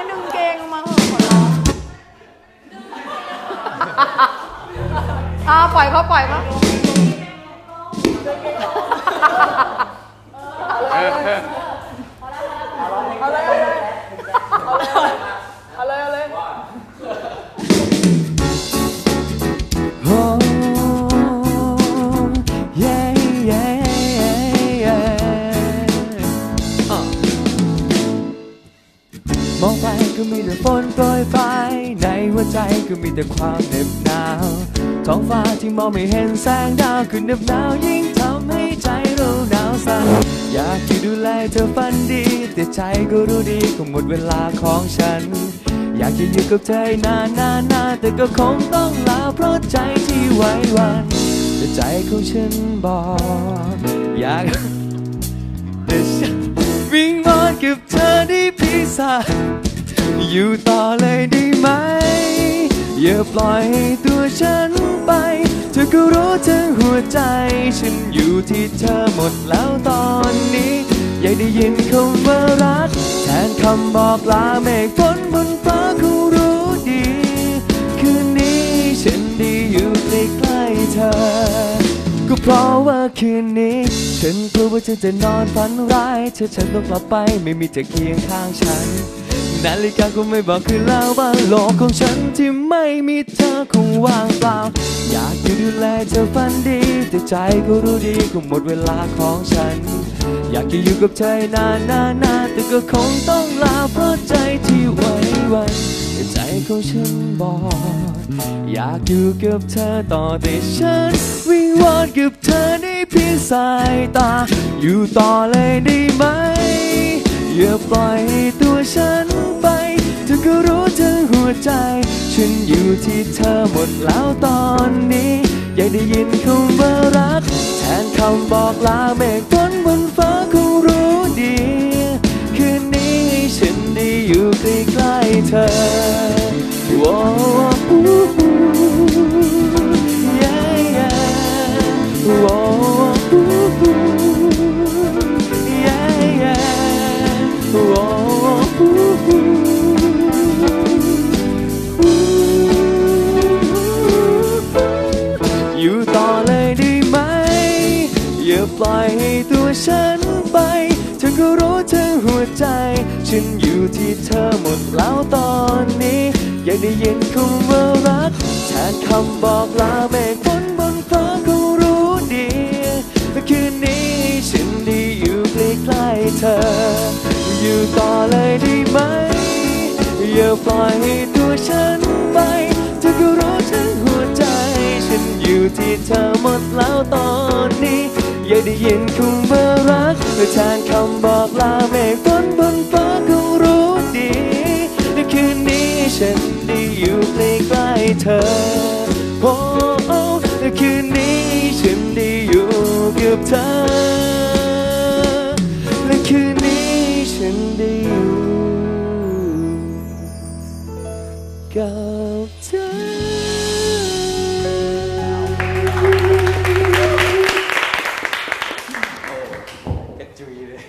ยดึงเกงมาเหอะขอร้องอ่าปล่อยเขาปล่อยเขาเอา มองไปก็มีแต่ฝนโปรยปลายในหัวใจก็มีแต่ความเหน็บหนาว ท้องฟ้าที่มองไม่เห็นแสงดาวคือเหน็บหนาวยิ่งทำให้ใจเราหนาวสั่นอยากที่ดูแลเธอฝันดี แต่ใจก็รู้ดีก็หมดเวลาของฉัน อยากจะอยู่กับเธอนานนานนานแต่ก็คงต้องลาเพราะใจที่ไหว้หวันแต่ใจของฉันบอกอยากแต่ฉัน เพียงสาอยู่ต่อเลยได้ไหม อย่าปล่อยตัวฉันไป เธอก็รู้ทั้งหัวใจ ฉันอยู่ที่เธอหมดแล้วตอนนี้ อยากได้ยินคำว่ารัก แทนคำบอกลาเมฆฝนบนฟ้าคงรู้ดี คืนนี้ฉันได้อยู่ใกล้ๆเธอ เพราะว่าคืนนี้ ฉันกลัวว่าเธอจะนอนฝันร้ายถ้าฉันต้องกลับไปไม่มีเธอเคียงข้างฉัน นาฬิกาก็ไม่บอกคือแล้วว่าโลกของฉันที่ไม่มีเธอคงว่างเปล่า อยากจะดูแลเธอฝันดี แต่ใจก็รู้ดีก็หมดเวลาของฉัน อยากจะอยู่กับเธอนานนานนานแต่ก็คงต้องลาเพราะใจที่ไหวหวัน ใจของฉันบอก อยากอยู่กับเธอต่อแต่ฉัน วิงวอนกับเธอในเพียงสายตา อยู่ต่อเลยได้ไหม อย่าปล่อยตัวฉันไปเธอก็รู้ทั้งหัวใจ ฉันอยู่ที่เธอหมดแล้วตอนนี้ อยากได้ยินคำว่ารัก แทนคำบอกลาเมฆฝนบน ให้ตัวฉันไปเธอก็รู้ทั้งหัวใจ ฉันอยู่ที่เธอหมดแล้วตอนนี้อยากได้ยินคำว่ารักแทนคำบอกลาเมฆฝนบนฟ้าก็รู้ดีคืนนี้ฉันได้อยู่ใกล้ๆเธอ อยู่ต่อเลยได้ไหม อย่าปล่อยให้ตัวฉันไปเธอก็รู้ทั้งหัวใจ ฉันอยู่ที่เธอหมดแล้วตอนนี้ อยาได้ยินคำว่ารักแทนคำบอกลาเมฆฝนบนฟ้าก็รู้ดีคืนนี้ฉันได้อยู่ใกล้ๆเธอโอ้โอ้คืนนี้ฉันได้อยู่กับเธอและคืนนี้ฉันได้อยู่กับเธอ จุยเลย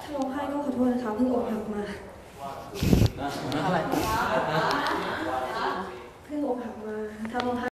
ถ้าร้องไห้ก็ขอโทษนะคะเพิ่งอกหักมาอะไรเพิ่งอกหักมาทำาร้องไห้